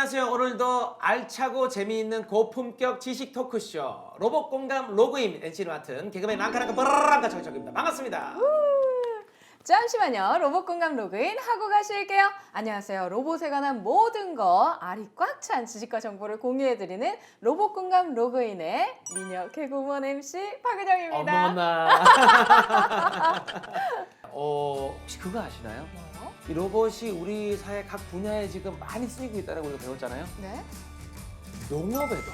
안녕하세요. 오늘도 알차고 재미있는 고품격 지식 토크쇼 로봇 공감 로그인 NC를 맡은 개그맨 랑카랑카 버라랑카 정적입니다. 반갑습니다. 잠시만요. 로봇 공감 로그인 하고 가실게요. 안녕하세요. 로봇에 관한 모든 거 알이 꽉 찬 지식과 정보를 공유해드리는 로봇 공감 로그인의 미녀 개구먼 MC 박은영입니다. 어머나. 어, 혹시 그거 아시나요? 이 로봇이 우리 사회 각 분야에 지금 많이 쓰이고 있다고 우리가 배웠잖아요. 네? 농업에도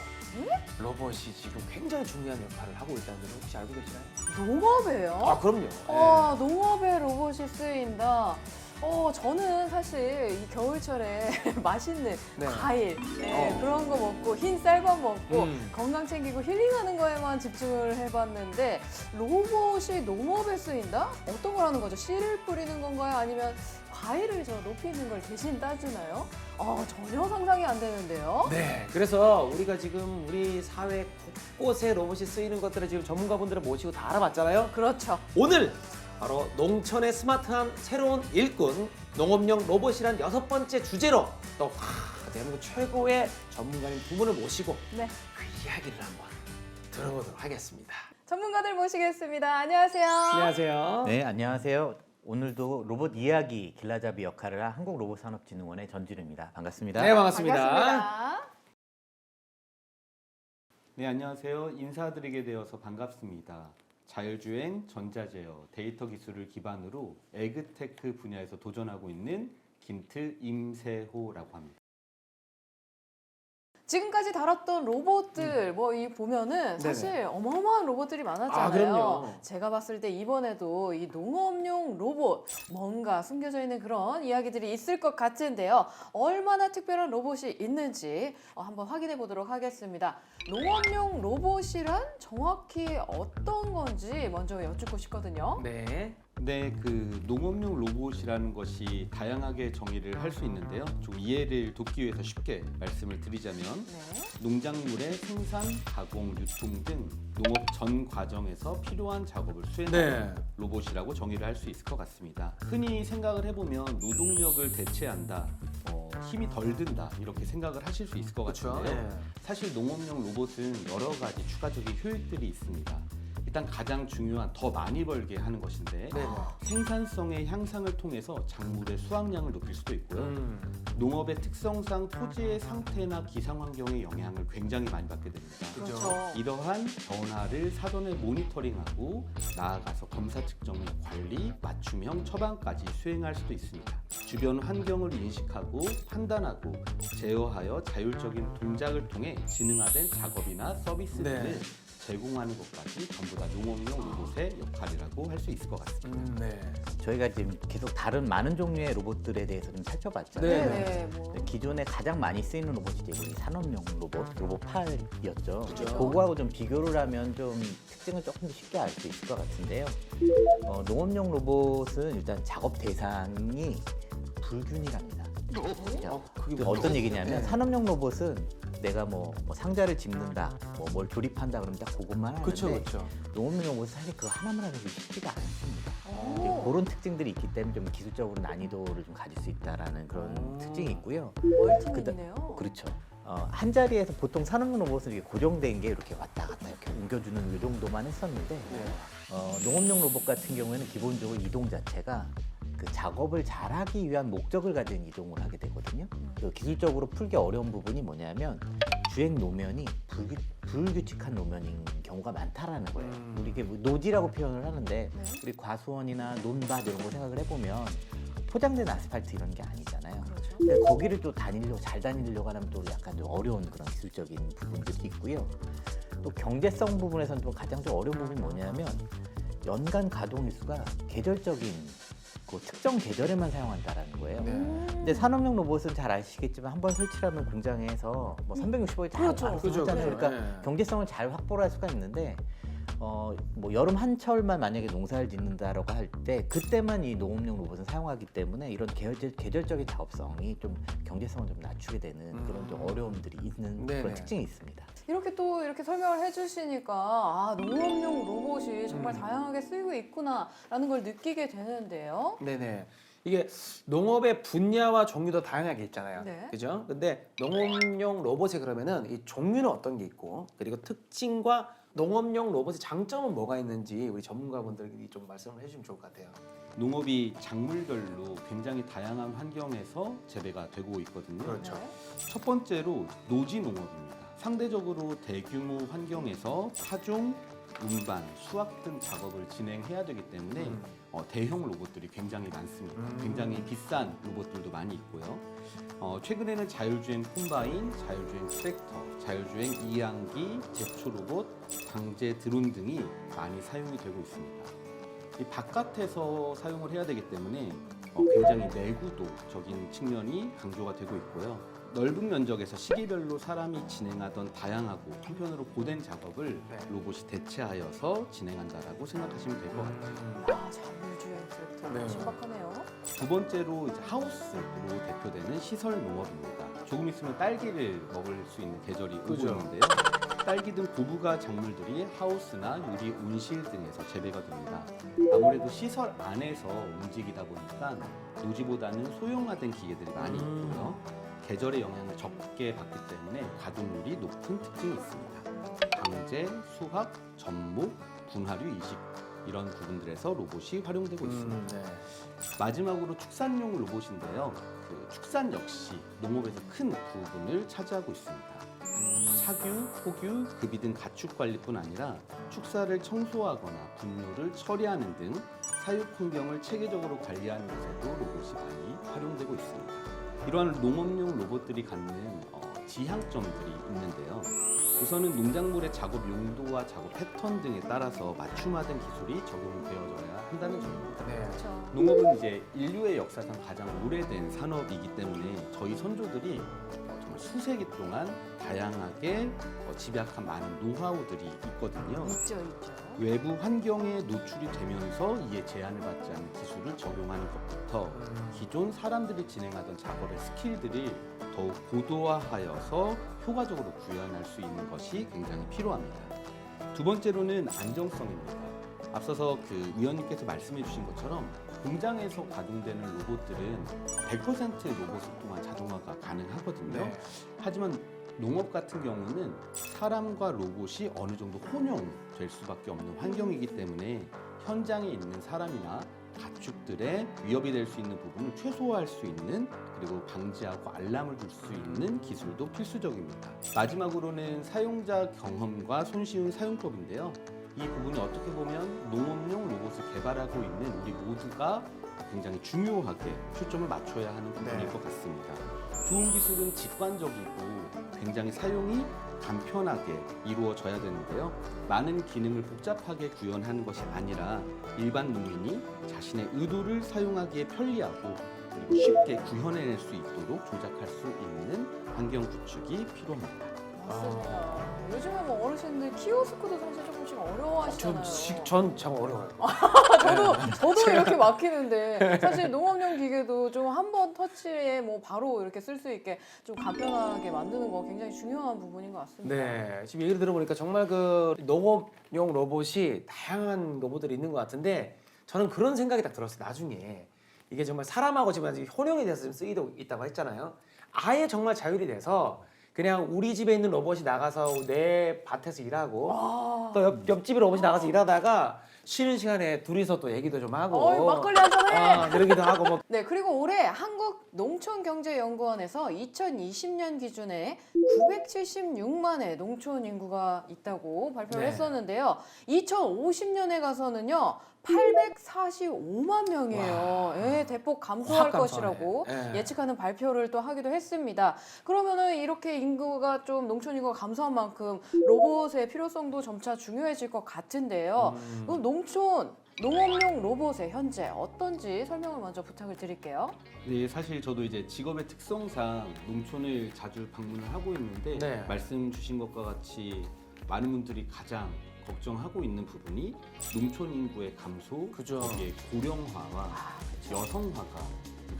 로봇이 지금 굉장히 중요한 역할을 하고 있다는 걸 혹시 알고 계시나요? 농업에요? 아, 그럼요. 어, 농업에 로봇이 쓰인다. 어, 저는 사실 이 겨울철에 맛있는 네. 과일 예, 어. 그런 거 먹고 흰 쌀밥 먹고 음. 건강 챙기고 힐링하는 거에만 집중을 해봤는데 로봇이 농업에 쓰인다? 어떤 걸 하는 거죠? 씨를 뿌리는 건가요? 아니면 과일을 저 높이 있는 걸 대신 따주나요? 어, 전혀 상상이 안 되는데요. 네, 그래서 우리가 지금 우리 사회 곳곳에 로봇이 쓰이는 것들을 지금 전문가분들을 모시고 다 알아봤잖아요. 그렇죠. 오늘 바로 농촌의 스마트한 새로운 일꾼 농업용 로봇이란 여섯 번째 주제로 또 와, 대한민국 최고의 전문가님 두 분을 모시고 네. 그 이야기를 한번 들어보도록 하겠습니다. 전문가들 모시겠습니다. 안녕하세요. 안녕하세요. 네, 안녕하세요. 오늘도 로봇 이야기 길라잡이 역할을 한 한국로봇산업진흥원의 전진우입니다. 반갑습니다. 네, 반갑습니다. 반갑습니다. 네, 안녕하세요. 인사드리게 되어서 반갑습니다. 자율주행, 전자제어, 데이터 기술을 기반으로 에그테크 분야에서 도전하고 있는 김트 임세호라고 합니다. 지금까지 다뤘던 로봇들 뭐 이 보면은 사실 어마어마한 로봇들이 많았잖아요. 아, 그럼요. 제가 봤을 때 이번에도 이 농업용 로봇 뭔가 숨겨져 있는 그런 이야기들이 있을 것 같은데요. 얼마나 특별한 로봇이 있는지 어, 한번 확인해 보도록 하겠습니다. 농업용 로봇이란 정확히 어떤 건지 먼저 여쭙고 싶거든요. 네. 네, 그 농업용 로봇이라는 것이 다양하게 정의를 할 수 있는데요. 좀 이해를 돕기 위해서 쉽게 말씀을 드리자면 네. 농작물의 생산, 가공, 유통 등 농업 전 과정에서 필요한 작업을 수행하는 네. 로봇이라고 정의를 할 수 있을 것 같습니다. 흔히 생각을 해보면 노동력을 대체한다, 어, 힘이 덜 든다 이렇게 생각을 하실 수 있을 것. 같은데요. 사실 농업용 로봇은 여러 가지 추가적인 효율들이 있습니다. 일단 가장 중요한 더 많이 벌게 하는 것인데 네. 생산성의 향상을 통해서 작물의 수확량을 높일 수도 있고요. 음. 농업의 특성상 토지의 상태나 기상 환경의 영향을 굉장히 많이 받게 됩니다. 그렇죠. 이러한 변화를 사전에 모니터링하고 나아가서 검사 측정 및 관리, 맞춤형 처방까지 수행할 수도 있습니다. 주변 환경을 인식하고 판단하고 제어하여 자율적인 동작을 통해 지능화된 작업이나 서비스들을 네. 제공하는 것까지 전부 다 농업용 로봇의 역할이라고 할 수 있을 것 같습니다. 음, 네. 저희가 지금 계속 다른 많은 종류의 로봇들에 대해서 좀 살펴봤잖아요. 네. 네네. 뭐. 기존에 가장 많이 쓰이는 로봇이 이제 산업용 로봇, 로봇 8이었죠. 그죠. 그거하고 좀 비교를 하면 좀 특징을 조금 더 쉽게 알 수 있을 것 같은데요. 어, 농업용 로봇은 일단 작업 대상이 불균일합니다. 그죠? 어, 그게? 어떤 얘기냐면 네. 산업용 로봇은 내가 뭐, 뭐 상자를 짚는다, 뭐 뭘 조립한다 그러면 딱 그것만 하는데 그렇죠, 그렇죠. 농업용 로봇은 사실 그거 하나만 하기 쉽지가 않습니다. 오. 그런 특징들이 있기 때문에 좀 기술적으로 난이도를 좀 가질 수 있다라는 그런 오. 특징이 있고요. 멀티맨이네요. 그렇죠. 어, 한 자리에서 보통 산업용 로봇은 이렇게 고정된 게 이렇게 왔다 갔다 이렇게 옮겨주는 이 정도만 했었는데 네. 어, 농업용 로봇 같은 경우에는 기본적으로 이동 자체가 그 작업을 잘하기 위한 목적을 가진 이동을 하게 되거든요. 그 기술적으로 풀기 어려운 부분이 뭐냐면 주행 노면이 불규, 불규칙한 노면인 경우가 많다라는 거예요. 음. 우리 이게 뭐 노지라고 표현을 하는데 네. 우리 과수원이나 논밭 이런 거 생각을 해보면 포장된 아스팔트 이런 게 아니잖아요. 그렇죠. 근데 거기를 또 다니려고 잘 다니려고 하면 또 약간 좀 어려운 그런 기술적인 부분들이 있고요. 또 경제성 부분에서는 또 가장 좀 어려운 부분이 뭐냐면 연간 가동 일수가 계절적인 그 특정 계절에만 사용한다라는 거예요. 네. 근데 산업용 로봇은 잘 아시겠지만 한 번 설치하면 공장에서 뭐 365일 다 그렇죠. 알아서 그죠, 하잖아요. 그죠. 그러니까 네. 경제성을 잘 확보를 할 수가 있는데 어 뭐 여름 한철만 만약에 농사를 짓는다라고 할 때 그때만 이 농업용 로봇을 사용하기 때문에 이런 계절, 계절적인 작업성이 좀 경제성을 좀 낮추게 되는 그런 좀 음. 어려움들이 있는 네네. 그런 특징이 있습니다. 이렇게 또 이렇게 설명을 해주시니까 아 농업용 로봇이 정말 음. 다양하게 쓰이고 있구나라는 걸 느끼게 되는데요. 네네. 이게 농업의 분야와 종류도 다양하게 있잖아요. 네. 그죠? 근데 농업용 로봇에 그러면은 이 종류는 어떤 게 있고 그리고 특징과 농업용 로봇의 장점은 뭐가 있는지 우리 전문가분들이 좀 말씀을 해주시면 좋을 것 같아요. 농업이 작물별로 굉장히 다양한 환경에서 재배가 되고 있거든요. 그렇죠. 네. 첫 번째로 노지 농업입니다. 상대적으로 대규모 환경에서 파종, 운반, 수확 등 작업을 진행해야 되기 때문에 음. 어, 대형 로봇들이 굉장히 많습니다. 음. 굉장히 비싼 로봇들도 많이 있고요. 어, 최근에는 자율주행 콤바인, 자율주행 트랙터, 자율주행 이항기, 제초 로봇, 방제 드론 등이 많이 사용이 되고 있습니다. 이 바깥에서 사용을 해야 되기 때문에 어, 굉장히 내구도적인 측면이 강조가 되고 있고요. 넓은 면적에서 시기별로 사람이 진행하던 다양하고 한편으로 고된 작업을 네. 로봇이 대체하여서 진행한다라고 생각하시면 될 것 같아요. 아, 자율주행 트랙터 네. 신박하네요. 두 번째로 이제 하우스로 대표되는 시설 농업입니다. 조금 있으면 딸기를 먹을 수 있는 계절이 오고 그죠. 있는데요. 딸기 등 고부가 작물들이 하우스나 유리 온실 등에서 재배가 됩니다. 아무래도 시설 안에서 움직이다 보니까 노지보다는 소형화된 기계들이 많이 음. 있고요. 계절의 영향을 적게 받기 때문에 가동률이 높은 특징이 있습니다. 방제, 수확, 접목, 분화류 이식 이런 부분들에서 로봇이 활용되고 있습니다. 음, 네. 마지막으로 축산용 로봇인데요. 그 축산 역시 농업에서 큰 부분을 차지하고 있습니다. 사규, 포규, 급이 등 가축 관리뿐 아니라 축사를 청소하거나 분뇨를 처리하는 등 사육 환경을 체계적으로 관리하는 것에도 로봇이 많이 활용되고 있습니다. 이러한 농업용 로봇들이 갖는 어, 지향점들이 있는데요. 우선은 농작물의 작업 용도와 작업 패턴 등에 따라서 맞춤화된 기술이 적용되어져야 한다는 점입니다. 네. 그렇죠. 농업은 이제 인류의 역사상 가장 오래된 산업이기 때문에 저희 선조들이 어, 정말 수세기 동안 다양하게 어, 집약한 많은 노하우들이 있거든요. 있죠, 있죠. 외부 환경에 노출이 되면서 이에 제한을 받지 않는 기술을 적용하는 것부터 음. 기존 사람들이 진행하던 작업의 스킬들을 더욱 고도화하여서 효과적으로 구현할 수 있는 것이 굉장히 필요합니다. 두 번째로는 안정성입니다. 앞서서 그 위원님께서 말씀해 주신 것처럼 공장에서 가동되는 로봇들은 100% 로봇 동안 자동화가 가능하거든요. 네. 하지만 농업 같은 경우는 사람과 로봇이 어느 정도 혼용될 수밖에 없는 환경이기 때문에 현장에 있는 사람이나 가축들의 위협이 될 수 있는 부분을 최소화할 수 있는 그리고 방지하고 알람을 줄 수 있는 기술도 필수적입니다. 마지막으로는 사용자 경험과 손쉬운 사용법인데요. 이 부분이 어떻게 보면 농업용 로봇을 개발하고 있는 우리 모두가 굉장히 중요하게 초점을 맞춰야 하는 부분일 네. 것 같습니다. 좋은 기술은 직관적이고 굉장히 사용이 간편하게 이루어져야 되는데요. 많은 기능을 복잡하게 구현하는 것이 아니라 일반 농민이 자신의 의도를 사용하기에 편리하고 그리고 쉽게 구현해낼 수 있도록 조작할 수 있는 환경 구축이 필요합니다. 맞습니다. 요즘에 뭐 어르신들 키오스크도 사실 조 금씩 어려워하시잖아요. 전참 어려워요. 저도 네. 저도 이렇게 막히는데 사실 농업용 기계도 좀 한 번 터치에 뭐 바로 이렇게 쓸 수 있게 좀 간편하게 만드는 거 굉장히 중요한 부분인 것 같습니다. 네, 지금 얘기를 들어보니까 정말 그 농업용 로봇이 다양한 로봇들이 있는 것 같은데 저는 그런 생각이 딱 들었어요. 나중에 이게 정말 사람하고 지금 아직 혼용이 돼서 지금 쓰이고 있다고 했잖아요. 아예 정말 자율이 돼서 그냥 우리 집에 있는 로봇이 나가서 내 밭에서 일하고 아, 또 옆, 옆집에 로봇이 나가서 일하다가 쉬는 시간에 둘이서 또 얘기도 좀 하고 어이, 막걸리 한잔 해. 아, 그러기도 하고 뭐 네, 그리고 올해 한국 농촌경제연구원에서 2020년 기준에 976만의 농촌 인구가 있다고 발표를 네. 했었는데요. 2050년에 가서는요. 845만 명이에요. 예, 대폭 감소할 확 감소하네. 것이라고 예. 예측하는 발표를 또 하기도 했습니다. 그러면은 이렇게 인구가 좀 농촌 인구가 감소한 만큼 로봇의 필요성도 점차 중요해질 것 같은데요. 음. 그럼 농촌 농업용 로봇의 현재 어떤지 설명을 먼저 부탁을 드릴게요. 네, 사실 저도 이제 직업의 특성상 농촌을 자주 방문을 하고 있는데 네. 말씀 주신 것과 같이 많은 분들이 가장 걱정하고 있는 부분이 농촌 인구의 감소, 그죠. 거기에 고령화와 여성화가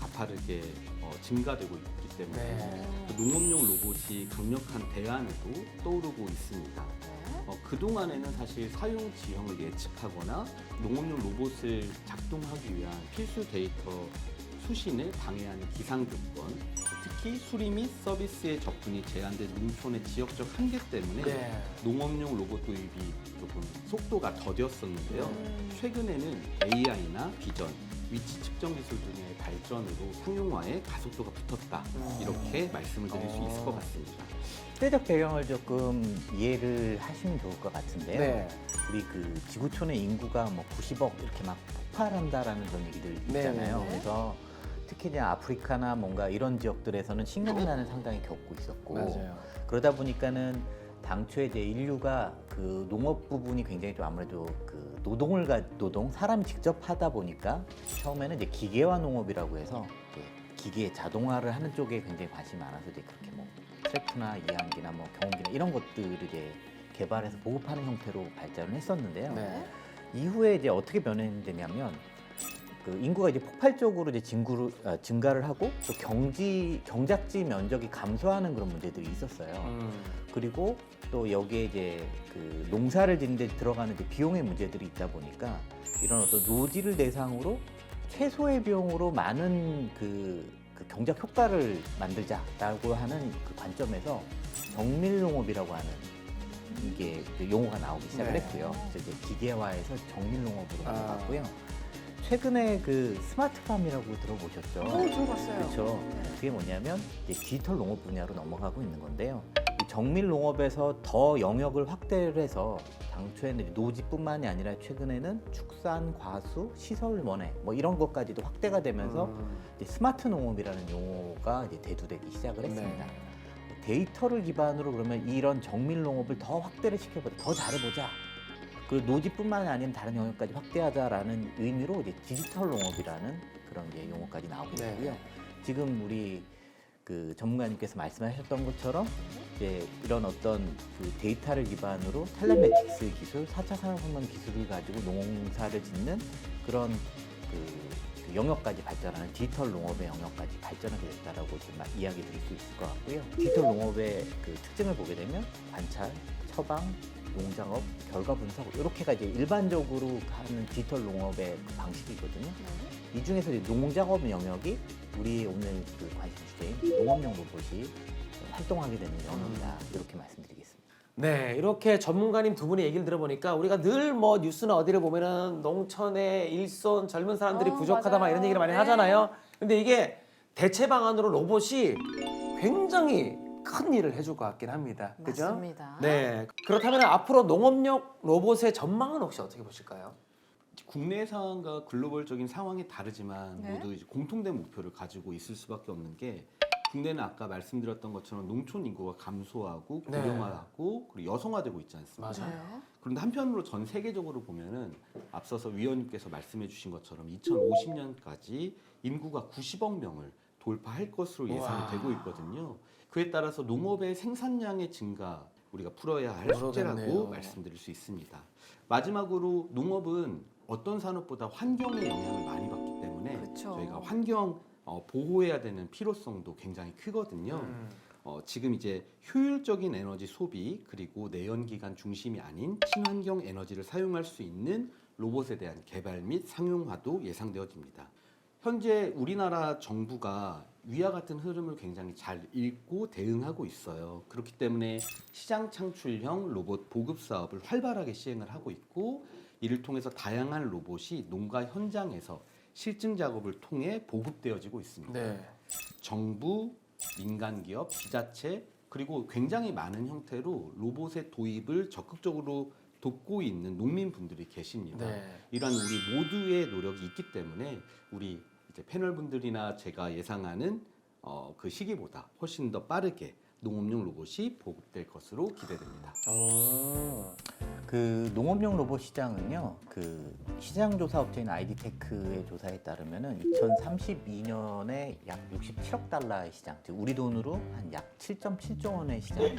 가파르게 어, 증가되고 있기 때문에 네. 그 농업용 로봇이 강력한 대안으로 떠오르고 있습니다. 네. 어, 그동안에는 사실 사용 지형을 예측하거나 농업용 로봇을 작동하기 위한 필수 데이터 수신을 방해하는 기상 조건, 특히 수리 및 서비스의 접근이 제한된 농촌의 지역적 한계 때문에 네. 농업용 로봇 도입이 조금 속도가 더뎠었는데요. 음. 최근에는 AI나 비전, 위치 측정 기술 등의 발전으로 상용화에 가속도가 붙었다. 음. 이렇게 말씀을 드릴 수 있을 것 같습니다. 시대적 배경을 조금 이해를 하시면 좋을 것 같은데요. 네. 우리 그 지구촌의 인구가 뭐 90억 이렇게 막 폭발한다라는 그런 얘기들 네, 있잖아요. 네, 네. 그래서 특히 이제 아프리카나 뭔가 이런 지역들에서는 식량난을 상당히 겪고 있었고 맞아요. 그러다 보니까는 당초에 이제 인류가 그 농업 부분이 굉장히 좀 아무래도 그 노동을 가 노동 사람이 직접 하다 보니까 처음에는 이제 기계화 농업이라고 해서 이제 기계 자동화를 하는 쪽에 굉장히 관심이 많아서 이제 그렇게 뭐 트랙터나 이항기나 뭐 경운기나 이런 것들을 이제 개발해서 보급하는 형태로 발전을 했었는데요. 네. 이후에 이제 어떻게 변했냐면 그 인구가 이제 폭발적으로 이제 증구를, 아, 증가를 하고 또 경지 경작지 면적이 감소하는 그런 문제들이 있었어요. 음. 그리고 또 여기에 이제 그 농사를 짓는 데 들어가는 이제 비용의 문제들이 있다 보니까 이런 어떤 노지를 대상으로 최소의 비용으로 많은 그, 그 경작 효과를 만들자라고 하는 그 관점에서 정밀 농업이라고 하는 이게 그 용어가 나오기 시작을 네. 했고요. 그래서 이제 기계화해서 정밀 농업으로 아. 넘어갔고요. 최근에 그 스마트팜이라고 들어보셨죠? 오, 들어봤어요. 그렇죠. 그게 뭐냐면 이제 디지털 농업 분야로 넘어가고 있는 건데요. 이 정밀 농업에서 더 영역을 확대를 해서 당초에는 노지뿐만이 아니라 최근에는 축산, 과수, 시설 원해 뭐 이런 것까지도 확대가 되면서 음. 이제 스마트 농업이라는 용어가 이제 대두되기 시작을 했습니다. 네. 데이터를 기반으로 그러면 이런 정밀 농업을 더 확대를 시켜보자, 더 잘해보자. 그 노지뿐만 아니라 다른 영역까지 확대하자라는 의미로 이제 디지털 농업이라는 그런 이제 용어까지 나오게 네. 되고요. 지금 우리 그 전문가님께서 말씀하셨던 것처럼 이제 이런 어떤 그 데이터를 기반으로 텔레메틱스 기술, 4차 산업혁명 기술을 가지고 농사를 짓는 그런 그, 그 영역까지 발전하는 디지털 농업의 영역까지 발전하게 됐다라고 지금 이야기 드릴 수 있을 것 같고요. 디지털 농업의 그 특징을 보게 되면 관찰, 처방, 농장업, 결과 분석 이렇게가 이제 일반적으로 하는 디지털 농업의 그 방식이거든요. 이 중에서 이제 농작업 영역이 우리 오늘 그 관심 주제인 농업용 로봇이 활동하게 되는 영역이다 이렇게 말씀드리겠습니다. 네, 이렇게 전문가님 두 분의 얘기를 들어보니까 우리가 늘 뭐 뉴스나 어디를 보면은 농촌의 일손 젊은 사람들이 어, 부족하다 막 맞아요. 이런 얘기를 많이 네. 하잖아요. 근데 이게 대체 방안으로 로봇이 굉장히 큰 일을 해줄 것 같긴 합니다. 그죠? 맞습니다. 네. 그렇다면 앞으로 농업용 로봇의 전망은 혹시 어떻게 보실까요? 국내 상황과 글로벌적인 상황이 다르지만 네. 모두 이제 공통된 목표를 가지고 있을 수밖에 없는 게 국내는 아까 말씀드렸던 것처럼 농촌 인구가 감소하고 네. 고령화하고 그리고 여성화되고 있지 않습니까? 맞아요. 네. 그런데 한편으로 전 세계적으로 보면은 앞서서 위원님께서 말씀해 주신 것처럼 2050년까지 인구가 90억 명을 돌파할 것으로 예상이 우와. 되고 있거든요. 그에 따라서 농업의 생산량의 증가 우리가 풀어야 할 그러겠네요. 숙제라고 말씀드릴 수 있습니다. 마지막으로 농업은 어떤 산업보다 환경의 영향을 많이 받기 때문에 그쵸. 저희가 환경 어, 보호해야 되는 필요성도 굉장히 크거든요. 음. 어, 지금 이제 효율적인 에너지 소비 그리고 내연기관 중심이 아닌 친환경 에너지를 사용할 수 있는 로봇에 대한 개발 및 상용화도 예상되어집니다. 현재 우리나라 정부가 위와 같은 흐름을 굉장히 잘 읽고 대응하고 있어요. 그렇기 때문에 시장 창출형 로봇 보급 사업을 활발하게 시행을 하고 있고 이를 통해서 다양한 로봇이 농가 현장에서 실증 작업을 통해 보급되어지고 있습니다. 네. 정부, 민간 기업, 지자체 그리고 굉장히 많은 형태로 로봇의 도입을 적극적으로 돕고 있는 농민분들이 계십니다. 네. 이러한 우리 모두의 노력이 있기 때문에 우리 이제 패널분들이나 제가 예상하는 어, 그 시기보다 훨씬 더 빠르게 농업용 로봇이 보급될 것으로 기대됩니다. 오. 그 농업용 로봇 시장은요, 그 시장 조사 업체인 아이디테크의 조사에 따르면은 2032년에 약 67억 달러의 시장, 즉 우리 돈으로 한 약 7.7조 원의 시장이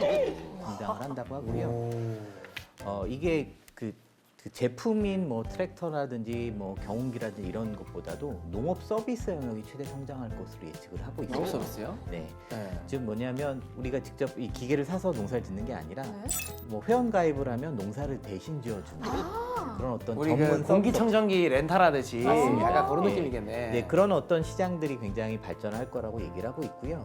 성장을 한다고 하고요. 오. 어 이게 그, 그 제품인 뭐 트랙터라든지 뭐 경운기라든지 이런 것보다도 농업 서비스 영역이 최대 성장할 것으로 예측을 하고 있어요. 농업 서비스요? 네. 네. 즉 뭐냐면 우리가 직접 이 기계를 사서 농사를 짓는 게 아니라 네. 뭐 회원 가입을 하면 농사를 대신 지어주는 아, 그런 어떤 우리 전문 그 서비스 공기청정기 렌탈하듯이 맞습니다. 약간 그런 예. 느낌이겠네. 네, 그런 어떤 시장들이 굉장히 발전할 거라고 얘기를 하고 있고요.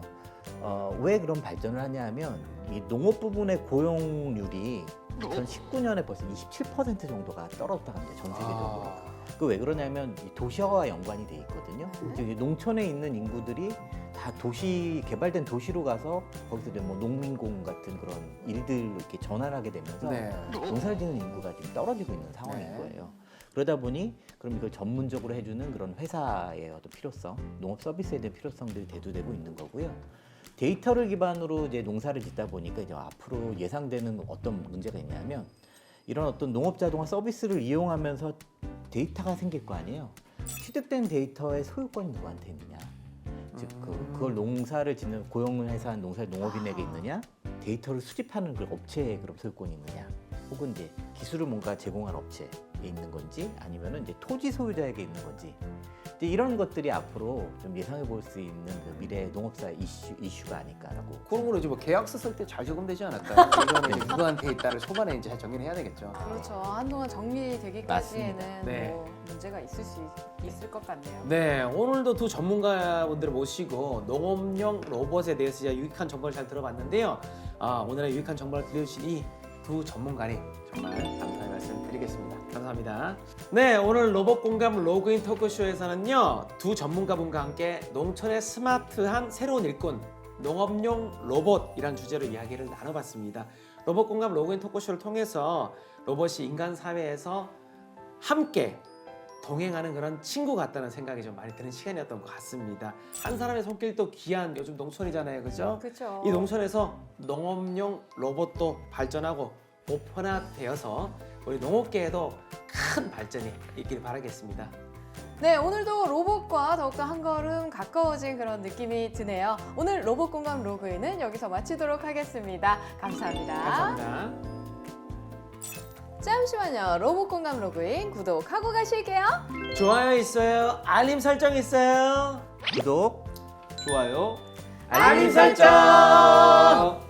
어, 왜 그런 발전을 하냐 하면 이 농업 부분의 고용률이 2019년에 벌써 27% 정도가 떨어졌다고 합니다. 전 세계적으로. 아. 그왜 그러냐면 이 도시화와 연관이 돼 있거든요. 네. 즉, 이 농촌에 있는 인구들이 다 도시 개발된 도시로 가서 거기서 이제 뭐 농민공 같은 그런 일들로 이렇게 전환을 하게 되면서 네. 농사를 짓는 인구가 지금 떨어지고 있는 상황인 네. 거예요. 그러다 보니 그럼 이걸 전문적으로 해주는 그런 회사의 어떤 필요성, 농업 서비스에 대한 필요성들이 대두되고 있는 거고요. 데이터를 기반으로 이제 농사를 짓다 보니까 이제 앞으로 예상되는 어떤 문제가 있냐면 이런 어떤 농업 자동화 서비스를 이용하면서 데이터가 생길 거 아니에요. 취득된 데이터의 소유권이 누구한테 있느냐? 즉 그, 음. 그걸 농사를 짓는 고용을 해서 한 농사 농업인에게 있느냐? 데이터를 수집하는 그 업체에 그럼 소유권이 있느냐? 혹은 이제 기술을 뭔가 제공한 업체에 있는 건지 아니면은 이제 토지 소유자에게 있는 건지 이제 이런 것들이 앞으로 좀 예상해 볼 수 있는 그 미래 농업사 이슈, 이슈가 아닐까라고 그런 거는 이제 뭐 계약서 쓸 때 잘 적용되지 않을까요? 이거는 이제 누구한테 있다를 초반에 이제 잘 정리를 해야 되겠죠. 그렇죠. 한동안 정리되기까지에는. 네. 뭐 문제가 있을 수 있, 있을 것 같네요. 네, 오늘도 두 전문가분들을 모시고 농업용 로봇에 대해서 이제 유익한 정보를 잘 들어봤는데요. 아, 오늘의 유익한 정보를 들려주신 이 두 전문가님 정말 감사의 말씀 드리겠습니다. 감사합니다. 네, 오늘 로봇 공감 로그인 토크쇼에서는요 두 전문가분과 함께 농촌의 스마트한 새로운 일꾼 농업용 로봇이란 주제로 이야기를 나눠봤습니다. 로봇 공감 로그인 토크쇼를 통해서 로봇이 인간 사회에서 함께 동행하는 그런 친구 같다는 생각이 좀 많이 드는 시간이었던 것 같습니다. 한 사람의 손길도 귀한 요즘 농촌이잖아요, 그죠? 그렇죠. 이 농촌에서 농업용 로봇도 발전하고 보편화되어서 우리 농업계에도 큰 발전이 있길 바라겠습니다. 네, 오늘도 로봇과 더욱더 한 걸음 가까워진 그런 느낌이 드네요. 오늘 로봇 공감 로그인은 여기서 마치도록 하겠습니다. 감사합니다. 감사합니다. 잠시만요. 로봇 공감 로그인 구독하고 가실게요. 좋아요 있어요, 알림 설정 있어요. 구독 좋아요. 알림 설정!